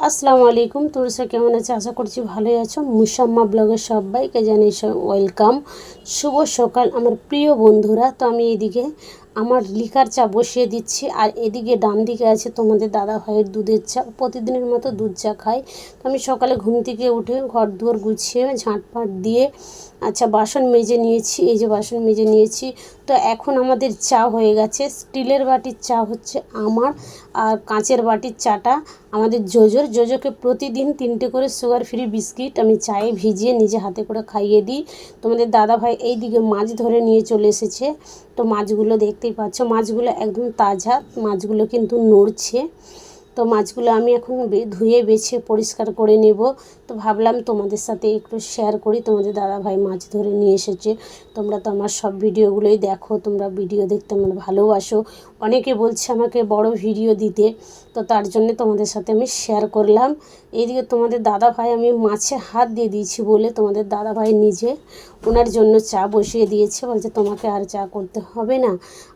আসসালামু আলাইকুম। সব কেমন আছে? আশা করছি ভালোই আছো। মুসাম্মা ব্লগের সবাইকে জানাই ওয়েলকাম। শুভ সকাল আমার প্রিয় বন্ধুরা। তো আমি এদিকে আমার লিকার চা বসিয়ে দিচ্ছি, আর এদিকে ডান দিকে আছে তোমাদের দাদা ভাইয়ের দুধের চা। প্রতিদিনের মতো দুধ চা খাই তো আমি সকালে ঘুম থেকে উঠে ঘর দুয়ার গুছিয়ে ঝাঁটপাট দিয়ে আচ্ছা বাসন মেজে নিয়েছি, এই যে বাসন মেজে নিয়েছি। তো এখন আমাদের চা হয়ে গেছে। স্টিলের বাটির চা হচ্ছে আমার, আর কাঁচের বাটির চাটা আমাদের জোজোর। জোজোকে প্রতিদিন তিনটে করে সুগার ফ্রি বিস্কিট আমি চায়ে ভিজিয়ে নিজে হাতে করে খাইয়ে দিই। তোমাদের দাদা ভাই এই দিকে মাছ ধরে নিয়ে চলে এসেছে। তো মাছগুলো দেখতেই পাচ্ছ, মাছগুলো একদম তাজা, মাছগুলো কিন্তু নড়ছে। তো মাছগুলো আমি এখন ধুয়ে বেছে পরিষ্কার করে নেব। তো ভাবলাম তোমাদের সাথে একটু শেয়ার করি, তোমাদের দাদা ভাই মাছ ধরে নিয়ে এসেছে। তোমরা তো আমার সব ভিডিওগুলোই দেখো, তোমরা ভিডিও দেখতে আমার ভালোবাসো। অনেকে বলছে আমাকে বড় ভিডিও দিতে, তো তার জন্য তোমাদের সাথে আমি শেয়ার করলাম। এইদিকে তোমাদের দাদা ভাই আমি মাছে হাত দিয়ে দিয়েছি বলে তোমাদের দাদা ভাই নিজে ওনার জন্য চা বসিয়ে দিয়েছে। বলছে, তোমাকে আর চা করতে হবে না।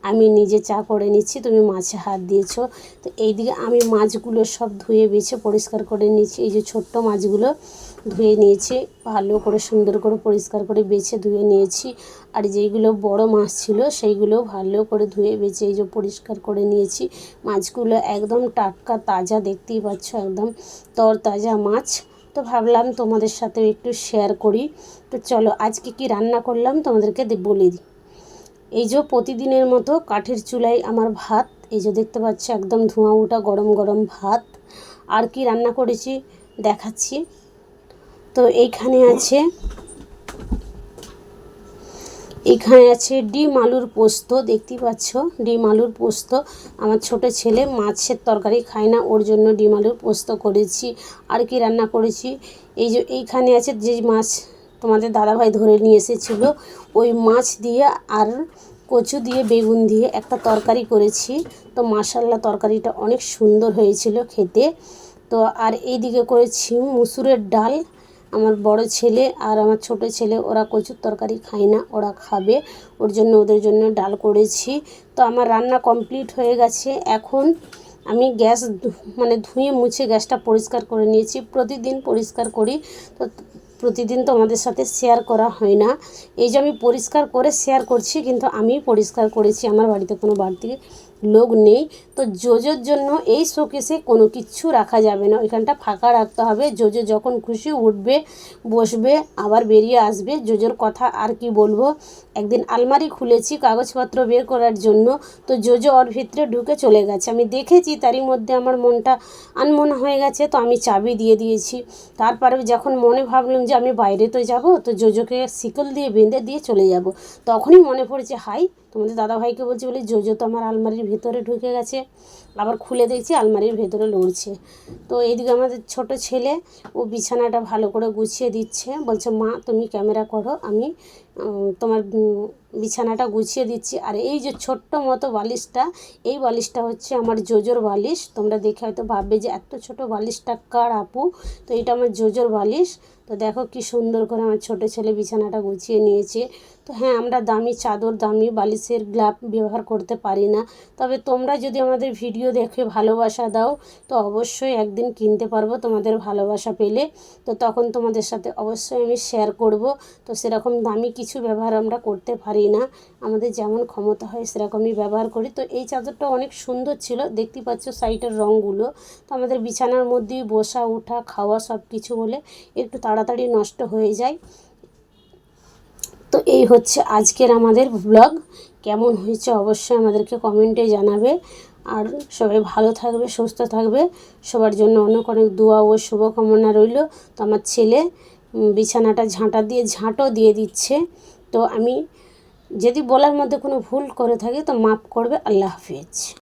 আমি নিজে চা করে নিচ্ছি, তুমি মাছে হাত দিয়েছ। তো এইদিকে আমি মাছগুলো সব ধুয়ে বেছে পরিষ্কার করে নিচ্ছি এই যে ছোট্ট মাছগুলো ধুয়ে নিয়েছি, ভালো করে সুন্দর করে পরিষ্কার করে বেছে ধুয়ে নিয়েছি। আর যেইগুলো বড় মাছ ছিল, সেইগুলো ভালো করে ধুয়ে বেছে এই যে পরিষ্কার করে নিয়েছি। মাছগুলো একদম টাটকা, তাজা, দেখতেই পাচ্ছ, একদম তর তাজা মাছ। তো ভাবলাম তোমাদের সাথে একটু শেয়ার করি। তো চলো, আজকে কি রান্না করলাম তোমাদেরকে বলে দিই। এই যে প্রতিদিনের মতো কাঠের চুলাই আমার ভাত, এই যে দেখতে পাচ্ছ একদম ধোঁয়া ওঠা গরম গরম ভাত। আর কি রান্না করেছি দেখাচ্ছি। তো এইখানে আছে এখানে আছে ডিম আলুর পোস্ত দেখতেই পাচ্ছ? ডিম আলুর পোস্ত। আমার ছোট ছেলে মাছের তরকারি খায় না, ওর জন্য ডিম আলুর পোস্ত করেছি। আর কি রান্না করেছি? এই যে এইখানে আছে যে মাছ তোমাদের দাদাভাই ধরে নিয়ে এসেছিল, ওই মাছ দিয়ে আর কচু দিয়ে বেগুন দিয়ে একটা তরকারি করেছি। তো মাসাল্লা তরকারিটা অনেক সুন্দর হয়েছিল খেতে। তো আর এইদিকে করেছি মুসুরের ডাল। আমার বড় ছেলে আর আমার ছোট ছেলে, ওরা কচুর তরকারি খায় না, ওরা খাবে। ওর জন্য ওদের জন্য ডাল করেছি। তো আমার রান্না কমপ্লিট হয়ে গেছে। এখন আমি গ্যাস মানে ধুয়ে মুছে গ্যাসটা পরিষ্কার করে নিয়েছি। প্রতিদিন পরিষ্কার করি। তো প্রতিদিন তো আমাদের সাথে শেয়ার করা হয় না। এই যে আমি পরিষ্কার করে শেয়ার করছি, কিন্তু আমি পরিষ্কার করেছি। আমার বাড়িতে কোনো বাড়তি লোক নেই। তো জোজোর জন্য এই শোকেসে কোনো কিচ্ছু রাখা যাবে না। ওইখানটা ফাঁকা রাখতে হবে। জোজো যখন খুশি উঠবে, বসবে, আবার বেরিয়ে আসবে। জোজোর কথা আর কি বলব? একদিন আলমারি খুলেছি কাগজপত্র বের করার জন্য। তো জোজো ওর ভিতরে ঢুকে চলে গেছে। আমি দেখেছি, তারই মধ্যে আমার মনটা আনমনা হয়ে গেছে। তো আমি চাবি দিয়ে দিয়েছি। তারপরে যখন মনে ভাবলাম যে আমি বাইরে তো যাব, তো জোজোকে শিকল দিয়ে বেঁধে দিয়ে চলে যাব। তখনই মনে পড়েছে, হাই তোমাদের দাদাভাইকে বলছি, বলি জোজো তো আমার আলমারির ভেতরে ঢুকে গেছে। আবার খুলে দেখছি আলমারির ভেতরে লড়ছে। তো এইদিকে আমাদের ছোট ছেলে, ও বিছানাটা ভালো করে গুছিয়ে দিচ্ছে। বলছে, মা, তুমি ক্যামেরা করো, আমি তোমার বিছানাটা গুছিয়ে দিচ্ছি। আর এই যে ছোট্ট মতো বালিশটা, এই বালিশটা হচ্ছে আমার জোজোর বালিশ। তোমরা দেখে হয়তো ভাববে যে এত ছোট বালিশটা কার আপু? তো এটা আমার জোজোর বালিশ। তো দেখো কি সুন্দর করে আমার ছোট ছেলে বিছানাটা গুছিয়ে নিয়েছে। তো হ্যাঁ আমরা দামি চাদর, দামি বালিশের গ্লাভ ব্যবহার করতে পারি না। তবে তোমরা যদি আমাদের ভিডিও দেখে ভালোবাসা দাও, তো অবশ্যই একদিন কিনতে পারব তোমাদের ভালোবাসা পেলে। তো তখন তোমাদের সাথে অবশ্যই আমি শেয়ার করব। তো সেরকম দামি কিছু ব্যবহার আমরা করতে পারি না। আমাদের যেমন ক্ষমতা হয়, সেরকমই ব্যবহার করি। তো এই চাদরটা অনেক সুন্দর ছিল। দেখতে পাচ্ছ সাইটের রঙগুলো তো আমাদের বিছানার মধ্যেই বসা ওঠা খাওয়া সব কিছু বলে একটু তাড়াতাড়ি নষ্ট হয়ে যায়। তো এই হচ্ছে আজকের আমাদের ব্লগ। কেমন হয়েছে অবশ্যই আমাদেরকে কমেন্টে জানাবে। আর সবাই ভালো থাকবে, সুস্থ থাকবে। সবার জন্য অনেক অনেক দোয়া ও শুভকামনা রইল। তো আমার ছেলে বিছানাটা ঝাঁটা দিয়ে ঝাঁটও দিয়ে দিচ্ছে। তো আমি যদি বলার মধ্যে কোনো ভুল করে থাকি তো মাফ করবে আল্লাহ হাফিজ।